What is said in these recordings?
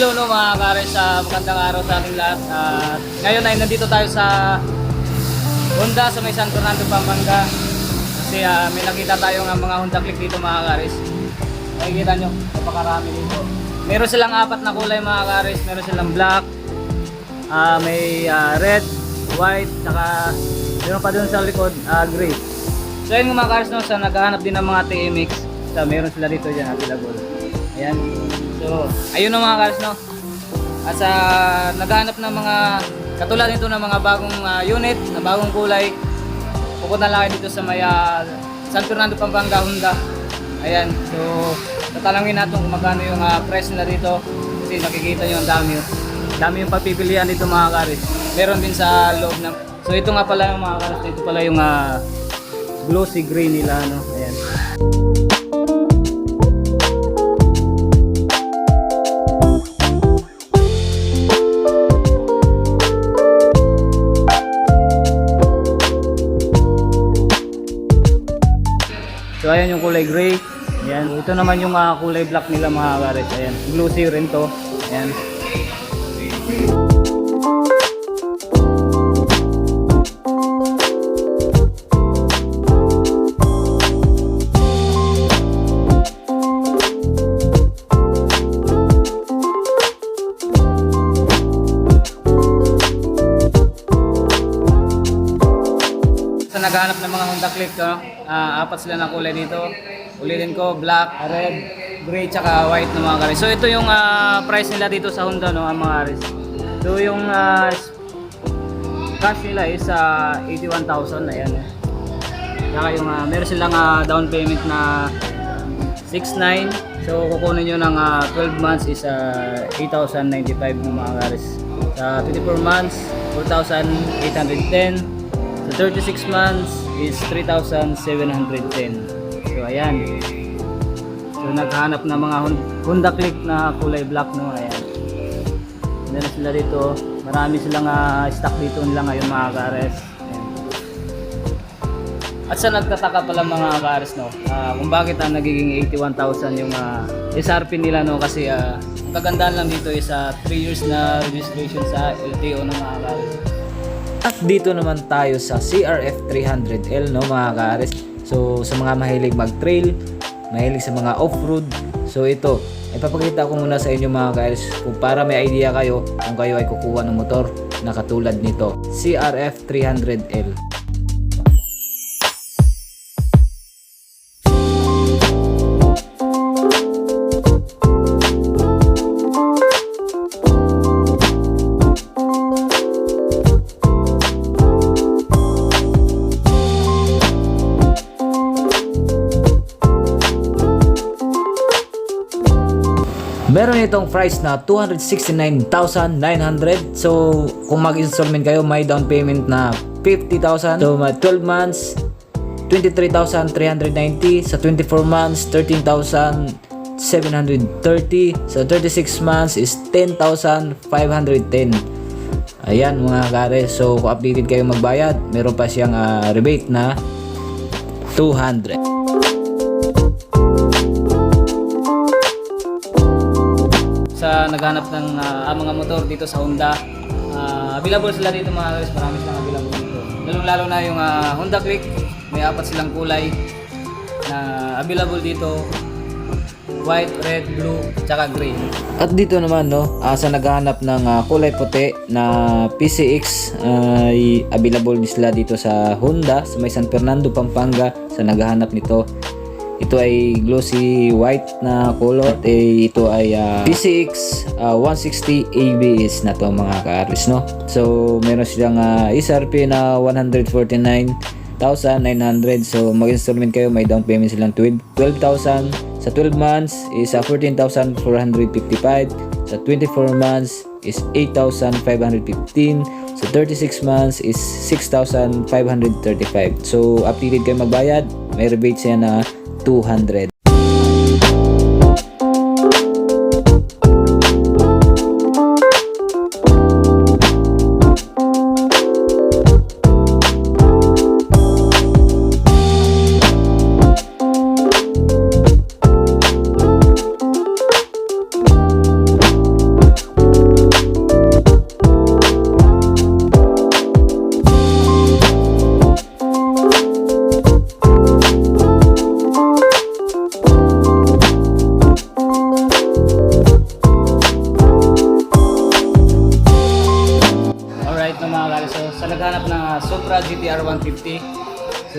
no mga kares, sa magandang araw sa ating lahat. At ngayon ay nandito tayo sa Honda sa may San Fernando, Pampanga. Kasi ah, may nakita tayo ng mga Honda Click dito mga kares. Makikita nyo, napakarami dito. Meron silang apat na kulay mga kares. Meron silang black, ah, may ah, red, white, saka meron pa dun sa likod, ah, gray. So ayun mga kares, no, sa naghahanap din ng mga TMX. So, meron sila dito dyan, available. Ayan. So, ayun ang mga kares, no. At sa naghahanap ng mga katulad nito ng mga bagong ah, unit, na bagong kulay, pupunta lang kayo dito sa may ah, San Fernando, Pampanga, Honda. Ayan. So, tatalangin natin kung magkano yung uh, price nila dito. Kasi nakikita nyo ang dami. oh. Dami yung pagpipilian dito mga kares. Meron din sa loob ng... So, ito nga pala yung mga kares. Ito pala yung ah, glossy gray nila. No? Ayan. So ayan yung kulay gray. Ayan. Ito naman yung ah, kulay black nila mga kares. Ayan. Glossy rin to. Ayan. Click, no? ah, apat sila ng kulay dito. Ulitin ko, black, red, gray, tsaka white na mga kares. So ito yung ah, price nila dito sa Honda, no, ang mga kares. So yung ah, cash nila is ah, 81,000, ayan. Tsaka yung ah, meron silang ah, down payment na 6.9. So kukunin nyo ng ah, 12 months is ah, 8,095 ng mga kares. Sa 24 months, 4,810. Sa 36 months is 3,710. So ayan. So naghanap ng mga Hon- Honda Click na kulay black no. Ayan. Meron sila dito. Marami silang ah, stock dito nila ngayon mga kares. At sa nagtataka pala mga kares no, ah, kung bakit ang nagiging 81,000 yung ah, SRP nila no kasi ah, ang kagandahan lang dito is 3 years na registration sa LTO ng mga kares. At dito naman tayo sa CRF 300L no mga kaares. So sa mga mahilig mag-trail, mahilig sa mga off-road. So ito, ipapakita ko muna sa inyo mga kaares kung para may idea kayo kung kayo ay kukuha ng motor na katulad nito. CRF 300L. Meron itong price na 269,900. So, kung mag-installment kayo, may down payment na 50,000. So, may 12 months, 23,390. Sa 24 months, 13,730. Sa 36 months is 10,510. Ayan mga kare. So, kung updated kayo magbayad, meron pa siyang ah, rebate na 200. Naghanap ng ah, mga motor dito sa Honda. Ah, available sila dito mga guys, marami silang available dito. Lalong lalo na yung ah, Honda Click, may apat silang kulay na available dito. White, red, blue, tsaka gray. At dito naman no, ah, sa naghahanap ng ah, kulay puti na PCX ay available din sila dito sa Honda sa may San Fernando, Pampanga sa naghahanap nito. Ito ay glossy white na. At eh, ito ay ah, PCX ah, 160 ABS na to mga kaaris no. So meron silang ah, SRP na 149 1,900. So, mag-installment kayo, may down payment silang 12 12,000. Sa 12 months is uh, 14,455. Sa 24 months is 8,515. Sa 36 months is 6,535. So, updated kayo magbayad, may rebate siya na 200.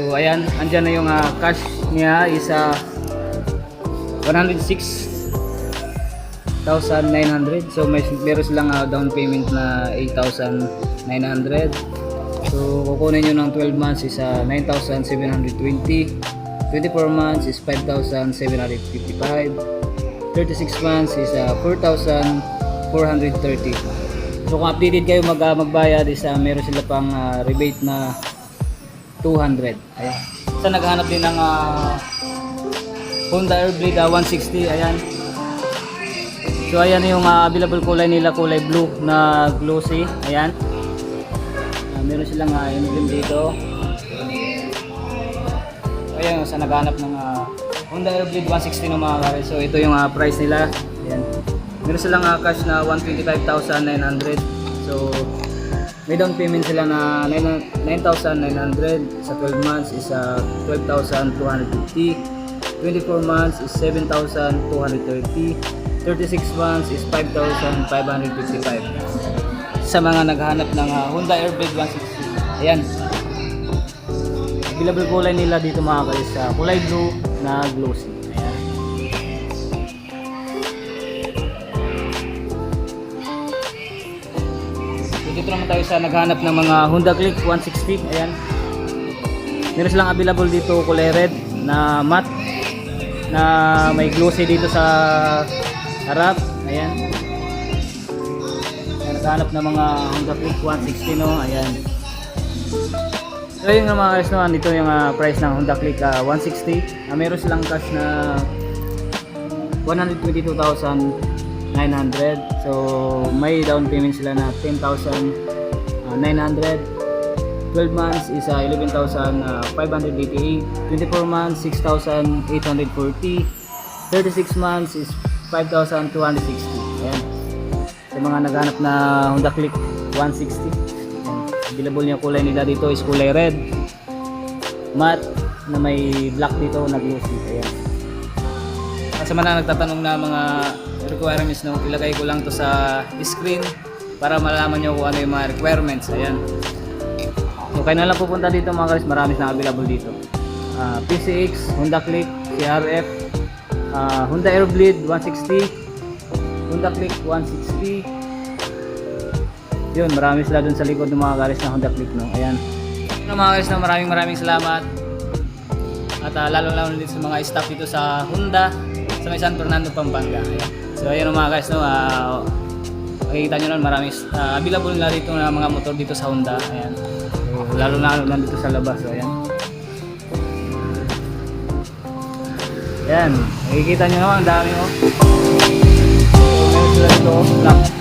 So ayan, andyan na yung ah, cash niya is ah, 106,900. So may meron silang ah, down payment na 8,900. So kukunin nyo ng 12 months is ah, 9,720. 24 months is 5,755. 36 months is uh, 4,430. So kung updated kayo mag, uh, magbayad is uh, meron sila pang uh, rebate na 200. Ayan. Sa naghahanap din ng uh, Honda Airblade uh, 160. Ayan. So ayan yung uh, available kulay nila, kulay blue na glossy. Ayan. Uh, meron silang uh, emblem dito. Ayan, sa naghanap ng uh, Honda Airblade 160 ng mga kare. So ito yung uh, price nila. Ayan. Meron silang uh, cash na 125,900. So may down payment sila na 9 9,900 sa 12 months is uh, 12,250. 24 months is 7,230. 36 months is 5,555. Sa mga naghahanap ng uh, Honda Airblade 160. Ayan. Available kulay nila dito mga guys sa kulay blue na glossy. Dito naman tayo sa naghanap ng mga Honda Click 160. Ayan. Meron silang available dito kulay red na matte na may glossy dito sa harap. Ayan. Naghanap ng mga Honda Click 160 no. Ayan. So yun nga mga guys, no, dito yung ah, price ng Honda Click ah, 160. Ah, meron silang cash na 122,900. So may down payment sila na 10,900. 12 months is ah, 11,588. 24 months 6,840. 36 months is 5,260. Ayan. Sa mga naghanap na Honda Click 160. Available niya kulay nila dito is kulay red. Matte na may black dito na glossy. Ayan. Sa mga nagtatanong na mga requirements no, ilagay ko lang to sa screen para malaman nyo kung ano yung mga requirements. Ayan. So kayo na lang pupunta dito mga guys, marami na available dito. Ah, PCX, Honda Click, CRF, ah, Honda Airblade 160, Honda Click 160, yun, marami sila dun sa likod ng mga garis na Honda Click, no? Ayan. Ano mga garis na maraming maraming salamat. At uh, lalo lalo dito sa mga staff dito sa Honda sa may San Fernando, Pampanga. Ayan. So ayan mga guys, no? Uh, makikita nyo nun, maraming uh, available na dito na mga motor dito sa Honda. Ayan. So, lalo na dito sa labas. So, ayan. Ayan. Makikita nyo naman, ang dami oh. Meron sila dito, oh, black.